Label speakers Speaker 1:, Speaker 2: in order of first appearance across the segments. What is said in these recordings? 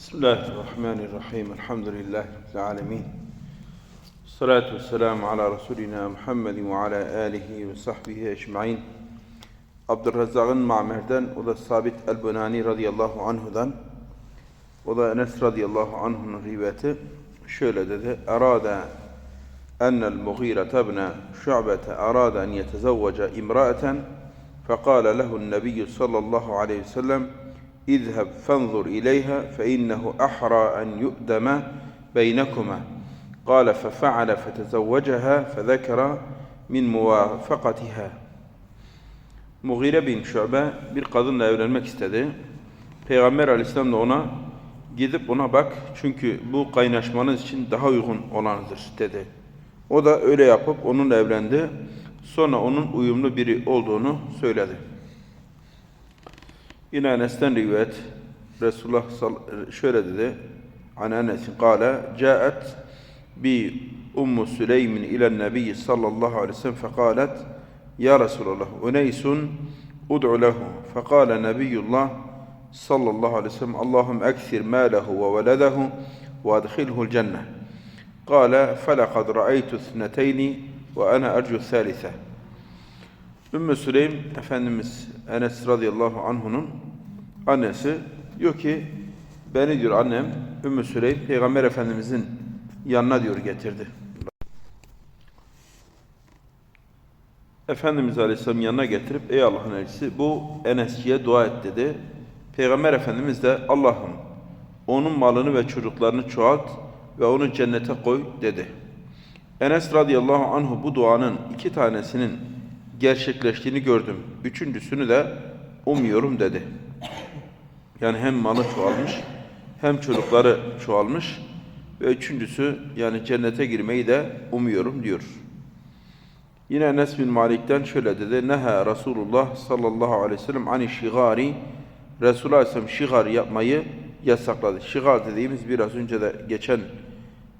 Speaker 1: بسم الله الرحمن الرحيم الحمد لله رب العالمين. الصلاة والسلام على رسولنا محمد وعلى آله وصحبه أجمعين. عبد الرزاق مع مهدان ولا الصابت البناني رضي الله عنه ذن ولا أنس رضي الله عنه نغيباته شلدته أراد أن المغيرة ابن شعبة أراد أن يتزوج امرأة فقال له النبي صلى الله عليه وسلم اذهب فانظر إليها فإنه أحرى أن يؤدم بينكما قال ففعل فتزوجها فذكر من موافقتها Mughire bin Şu'be bir kadınla evlenmek istedi. Peygamber aleyhisselam da ona gidip ona bak çünkü bu kaynaşmanız için daha uygun olanıdır dedi. O da öyle yapıp onunla evlendi. Sonra onun uyumlu biri olduğunu söyledi. Yine Enes'ten rivayet Resulullah şöyle dedi. An Enes'in kâle Câet bi Ummu Süleymin ile Nebi sallallahu aleyhi ve sellem fekalet Ya Resulallah uneysun ud'u lehu fekâle Nebiyullah sallallahu aleyhi ve sellem Allahum ekthir mâlehu ve veledehu ve adkhilhu'l cenneh قال فلقد رأيت اثنتين وأنا أرجو الثالثة Ümmü Süleym Efendimiz Enes radıyallahu anh'unun annesi diyor ki beni diyor annem Ümmü Süleym Peygamber Efendimizin yanına diyor getirdi. Efendimiz Aleyhisselam yanına getirip ey Allah'ın elçisi bu Enesçiye dua et dedi. Peygamber Efendimiz de Allah'ım onun malını ve çocuklarını çoğalt ve onu cennete koy dedi. Enes radıyallahu anhu bu duanın iki tanesinin gerçekleştiğini gördüm. Üçüncüsünü de umuyorum dedi. Yani hem malı çoğalmış hem çocukları çoğalmış ve üçüncüsü yani cennete girmeyi de umuyorum diyor. Yine Enes bin Malik'ten şöyle dedi. Neha Resulullah sallallahu aleyhi ve sellem ani şigari Resulullah aleyhisselam şigar yapmayı yasakladı. Şigar dediğimiz biraz önce de geçen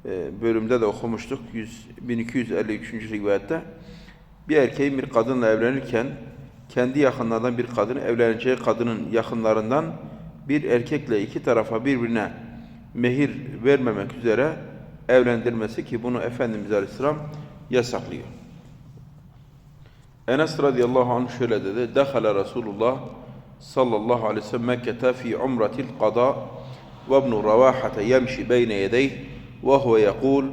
Speaker 1: e, bölümde de okumuştuk. 100, 1253. rivayette bir erkeğin bir kadınla evlenirken kendi yakınlardan bir kadını evleneceği kadının yakınlarından bir erkekle iki tarafa birbirine mehir vermemek üzere evlendirmesi ki bunu Efendimiz Aleyhisselam yasaklıyor. Enes radıyallahu anh şöyle dedi. Dehala Resulullah sallallahu aleyhi ve sellem Mekke'te fi umratil qada ve ibn Ravahate yemşi beyne yedeyh ve huve yekul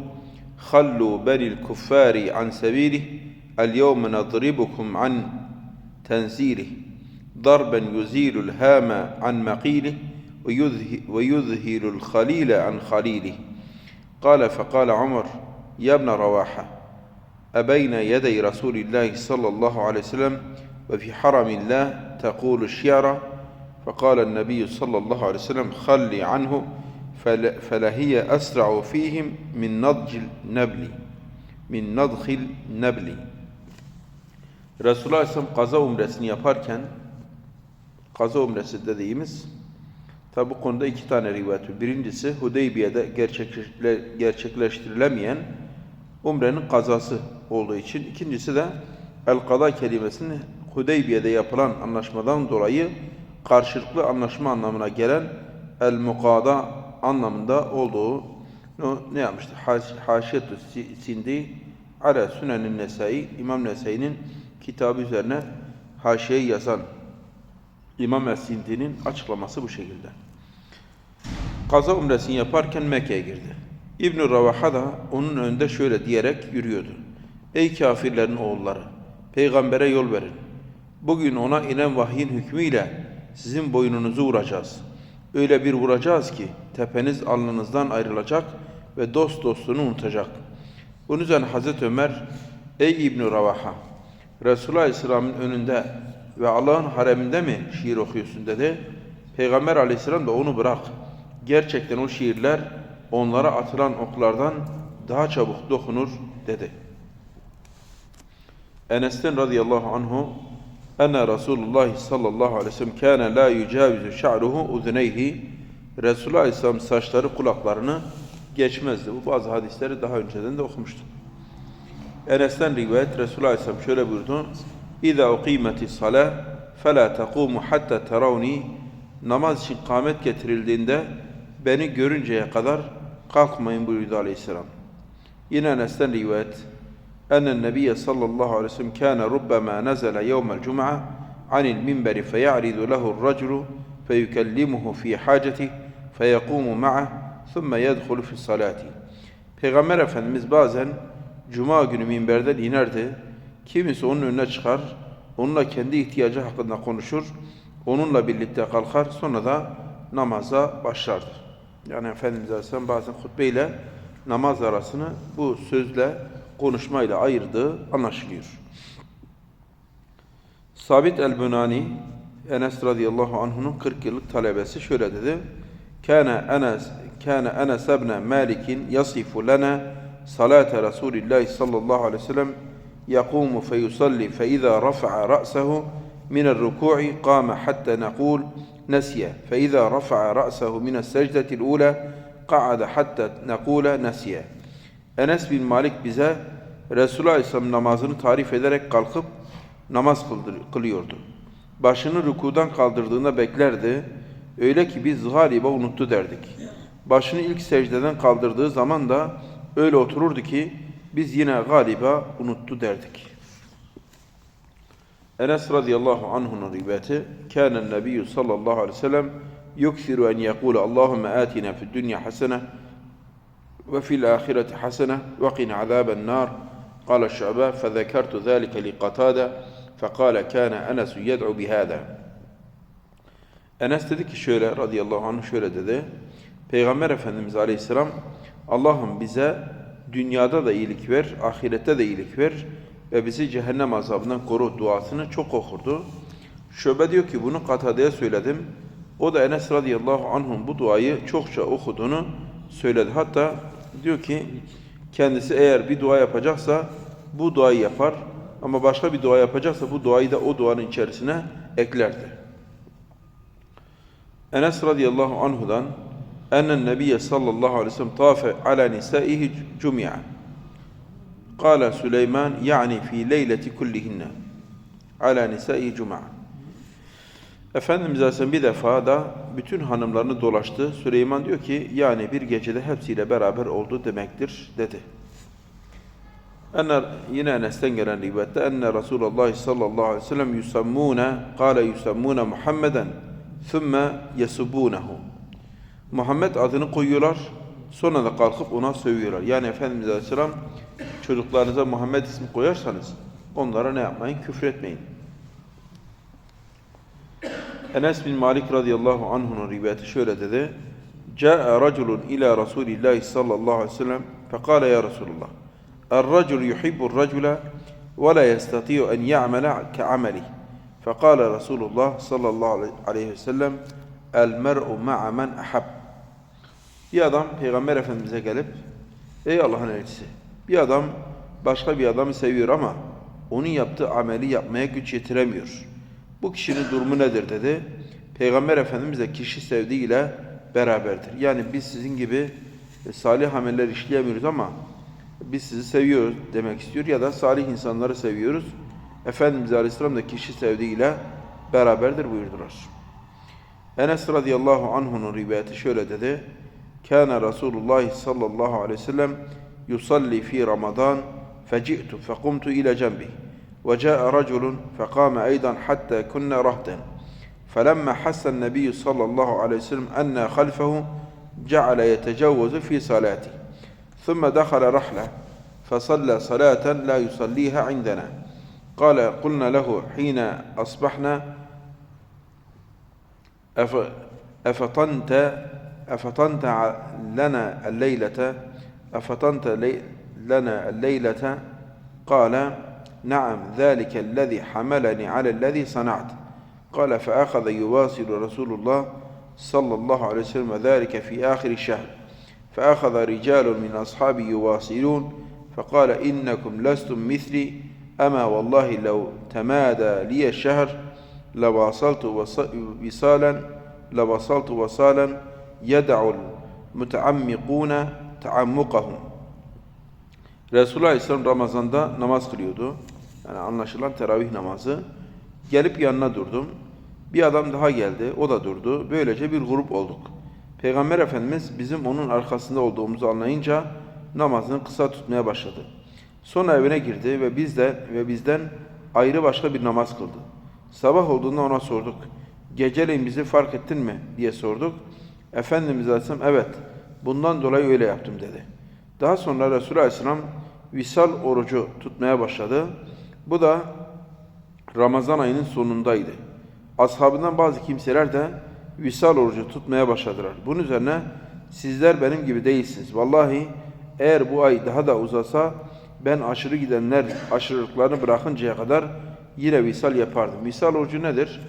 Speaker 1: hallu benil kuffari an sebilih اليوم نضربكم عن تنزيله. ضربا يزيل الهام عن مقيله ويذه- ويذهل الخليل عن خليله. قال فقال عمر يا ابن رواحة أبين يدي رسول الله صلى الله عليه وسلم وفي حرم الله تقول الشعر؟ فقال النبي صلى الله عليه وسلم خل عنه فل- فلهي أسرع فيهم من نضج النبل من نضخ النبل. Resulullah Aleyhisselam kaza umresini yaparken kaza umresi dediğimiz tabi bu konuda iki tane rivayet var. Birincisi Hudeybiye'de gerçekleştirilemeyen umrenin kazası olduğu için. İkincisi de el-kada kelimesinin Hudeybiye'de yapılan anlaşmadan dolayı karşılıklı anlaşma anlamına gelen el-mukada anlamında olduğu ne yapmıştı? Haş- Haşiyetü Si- Sindi ala Sünenin Nesai İmam Nesai'nin kitabı üzerine haşiye yazan İmam Es-Sindi'nin açıklaması bu şekilde. Kaza umresini yaparken Mekke'ye girdi. İbn-i Ravaha da onun önünde şöyle diyerek yürüyordu. Ey kafirlerin oğulları! Peygambere yol verin. Bugün ona inen vahyin hükmüyle sizin boynunuzu vuracağız. Öyle bir vuracağız ki tepeniz alnınızdan ayrılacak ve dost dostunu unutacak. Bunun üzerine Hazreti Ömer, Ey İbn-i Ravaha! Resulullah Aleyhisselam'ın önünde ve Allah'ın hareminde mi şiir okuyorsun dedi. Peygamber Aleyhisselam da onu bırak. Gerçekten o şiirler onlara atılan oklardan daha çabuk dokunur dedi. Enes'ten radıyallahu anhu enne Resulullah sallallahu aleyhi ve sellem kâne la yücavizu şa'ruhu uzuneyhi Resulullah Aleyhisselam saçları kulaklarını geçmezdi. Bu bazı hadisleri daha önceden de okumuştuk. Enes'ten rivayet Resulullah Aleyhisselam şöyle buyurdu. İza uqimeti salah fela taqumu hatta tarawni namaz için kâmet getirildiğinde beni görünceye kadar kalkmayın buyurdu aleyhisselam. Yine Enes'ten rivayet. Ennen Nebiye sallallahu aleyhi ve sellem kâne rubbema nezele yevmel cum'a anil minberi feya'ridu lehu raculu feyükellimuhu fi hacetih feyekumu ma'ah thumme yedhulu fi salati. Peygamber Efendimiz bazen cuma günü minberden inerdi. Kimisi onun önüne çıkar, onunla kendi ihtiyacı hakkında konuşur, onunla birlikte kalkar, sonra da namaza başlardı. Yani Efendimiz Aleyhisselam bazen hutbeyle namaz arasını bu sözle, konuşmayla ayırdığı anlaşılıyor. Sabit el-Bunani, Enes radıyallahu anh'unun 40 yıllık talebesi şöyle dedi. Kana Enes kana Enes ibn Malik yasifu lana salate Resulillah sallallahu aleyhi ve sellem يقوم فيصلي فإذا رفع رأسه من الركوع قام حتى نقول نسي فإذا رفع رأسه من السجدة الأولى قعد حتى نقول نسي Enes bin Malik bize Resulullah Aleyhisselam namazını tarif ederek kalkıp namaz kıldır- kılıyordu. Başını rükudan kaldırdığında beklerdi. Öyle ki biz galiba unuttu derdik. Başını ilk secdeden kaldırdığı zaman da öyle otururdu ki biz yine galiba unuttu derdik. Enes radıyallahu anh'un rivayeti kânen nebiyyü sallallahu aleyhi ve sellem yuksiru en yekûle Allahümme âtina fid dünya hasene ve fil ahireti hasene ve qina azâben nâr قال الشعباء فذكرت ذلك لقتادة فقال كان أنس يدعو بهذا Enes dedi ki şöyle radıyallahu anh şöyle dedi. Peygamber Efendimiz Aleyhisselam Allah'ım bize dünyada da iyilik ver, ahirette de iyilik ver ve bizi cehennem azabından koru duasını çok okurdu. Şöbe diyor ki bunu Katade'ye söyledim. O da Enes radıyallahu anh'ın bu duayı çokça okuduğunu söyledi. Hatta diyor ki kendisi eğer bir dua yapacaksa bu duayı yapar ama başka bir dua yapacaksa bu duayı da o duanın içerisine eklerdi. Enes radıyallahu anhudan ennen nebiye sallallahu aleyhi ve sellem tafe ala nisaihi cumi'a. Kale Süleyman yani fi leyleti kullihinne ala nisaihi cum'a. Efendimiz Aleyhisselam bir defa da bütün hanımlarını dolaştı. Süleyman diyor ki yani bir gecede hepsiyle beraber oldu demektir dedi. Enne, yine Enes'ten gelen rivayette enne Resulullah sallallahu aleyhi ve sellem yusammune kâle yusammune Muhammeden thumme yesubûnehu. Muhammed adını koyuyorlar. Sonra da kalkıp ona sövüyorlar. Yani Efendimiz Aleyhisselam çocuklarınıza Muhammed ismi koyarsanız onlara ne yapmayın? Küfür etmeyin. Enes bin Malik radıyallahu anh'un rivayeti şöyle dedi. Câ'e raculun ila Resulillahi sallallahu aleyhi ve sellem fekâle ya Resulullah. Er-racul yuhibbur racule ve la yestati'u en ya'mele ke'amelih. Fekâle Resulullah sallallahu aleyhi ve sellem el mer'u ma'a men ahab. Bir adam Peygamber Efendimiz'e gelip Ey Allah'ın elçisi bir adam başka bir adamı seviyor ama onun yaptığı ameli yapmaya güç yetiremiyor. Bu kişinin durumu nedir dedi. Peygamber Efendimiz de kişi sevdiğiyle beraberdir. Yani biz sizin gibi salih ameller işleyemiyoruz ama biz sizi seviyoruz demek istiyor ya da salih insanları seviyoruz. Efendimiz Aleyhisselam da kişi sevdiğiyle beraberdir buyurdular. Enes radıyallahu anh'un rivayeti şöyle dedi. Kana Resulullah sallallahu aleyhi ve sellem yusalli fi Ramazan feci'tu fekumtu ila cembi وجاء رجل فقام أيضا حتى كنا رهدا فلما حس النبي صلى الله عليه وسلم أن خلفه جعل يتجوز في صلاته. ثم دخل رحلة فصلى صلاة لا يصليها عندنا. قال قلنا له حين أصبحنا أف أفطنت أفطنت لنا الليلة؟ أفطنت لي لنا الليلة؟ قال نعم ذلك الذي حملني على الذي صنعت. قال فأخذ يواصل رسول الله صلى الله عليه وسلم ذلك في آخر الشهر. فأخذ رجال من أصحابه يواصلون فقال إنكم لستم مثلي. أما والله لو تمادى لي الشهر لواصلت وصالا لوصلت وصالا yed'ul müteammikûne taammukahum. Resulullah Aleyhisselam Ramazan'da namaz kılıyordu. Yani anlaşılan teravih namazı. Gelip yanına durdum. Bir adam daha geldi, o da durdu. Böylece bir grup olduk. Peygamber Efendimiz bizim onun arkasında olduğumuzu anlayınca namazını kısa tutmaya başladı. Sonra evine girdi ve bizden ve bizden ayrı başka bir namaz kıldı. Sabah olduğunda ona sorduk. Geceleyin bizi fark ettin mi diye sorduk. Efendimiz Aleyhisselam evet bundan dolayı öyle yaptım dedi. Daha sonra Resulullah Aleyhisselam visal orucu tutmaya başladı. Bu da Ramazan ayının sonundaydı. Ashabından bazı kimseler de visal orucu tutmaya başladılar. Bunun üzerine sizler benim gibi değilsiniz. Vallahi eğer bu ay daha da uzasa ben aşırı gidenler aşırılıklarını bırakıncaya kadar yine visal yapardım. Visal orucu nedir?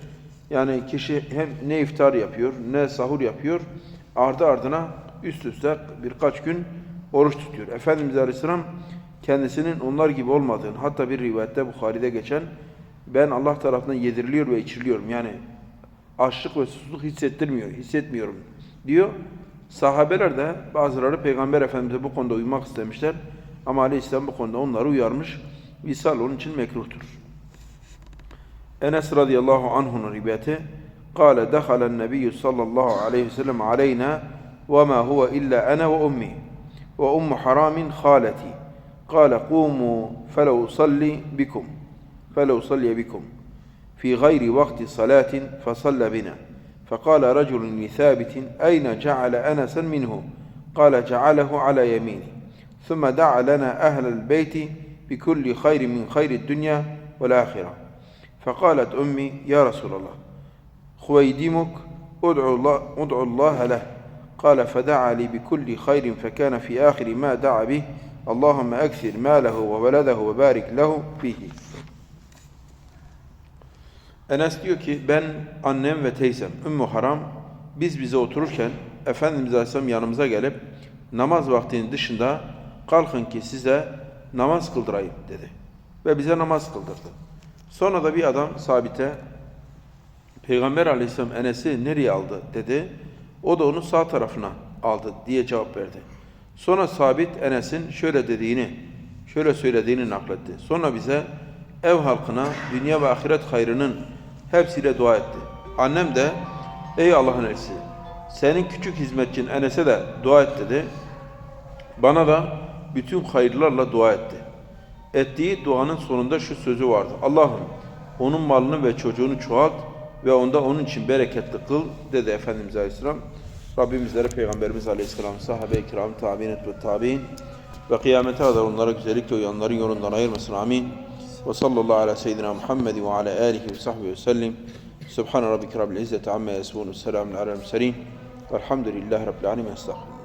Speaker 1: Yani kişi hem ne iftar yapıyor ne sahur yapıyor. Ardı ardına üst üste birkaç gün oruç tutuyor. Efendimiz Aleyhisselam kendisinin onlar gibi olmadığını hatta bir rivayette Bukhari'de geçen ben Allah tarafından yediriliyor ve içiriliyorum. Yani açlık ve susuzluk hissettirmiyor, hissetmiyorum diyor. Sahabeler de bazıları Peygamber Efendimiz'e bu konuda uymak istemişler. Ama Aleyhisselam bu konuda onları uyarmış. Visal onun için mekruhtur. Enes radıyallahu anh'un rivayeti قال دخل النبي صلى الله عليه وسلم علينا وما هو إلا أنا وأمي وأم حرام خالتي. قال قوموا فلو صلي بكم فلو صلي بكم. في غير وقت صلاة فصلى بنا. فقال رجل لثابت أين جعل أنسا منه؟ قال جعله على يمينه ثم دعا لنا أهل البيت بكل خير من خير الدنيا والآخرة. فقالت أمي يا رسول الله خويدمك ادعو الله, ادعو الله له قال فدعا لي بكل خير فكان في آخر ما دعا به اللهم أكثر ماله وولده وبارك له فيه Enes diyor ki ben annem ve teyzem Ümmü Haram biz bize otururken Efendimiz Aleyhisselam yanımıza gelip namaz vaktinin dışında kalkın ki size namaz kıldırayım dedi. Ve bize namaz kıldırdı. Sonra da bir adam sabite Peygamber Aleyhisselam Enes'i nereye aldı dedi. O da onu sağ tarafına aldı diye cevap verdi. Sonra sabit Enes'in şöyle dediğini, şöyle söylediğini nakletti. Sonra bize ev halkına dünya ve ahiret hayrının hepsiyle dua etti. Annem de ey Allah'ın elçisi senin küçük hizmetçin Enes'e de dua et dedi. Bana da bütün hayırlarla dua etti. Ettiği duanın sonunda şu sözü vardı. Allah'ım onun malını ve çocuğunu çoğalt ve onda onun için bereketli kıl dedi Efendimiz Aleyhisselam. Rabbimizlere Peygamberimiz Aleyhisselam, sahabe-i kiram, tabi'in ve tabi'in ve kıyamete kadar onlara güzellikle uyanların yolundan ayırmasın. Amin. Ve sallallahu ala seyyidina Muhammed ve ala alihi ve sahbihi ve sellim. Subhan rabbike rabbil izzeti amma yasifun. Selamun alel murselin. Velhamdülillahi rabbil alamin. Estağfirullah.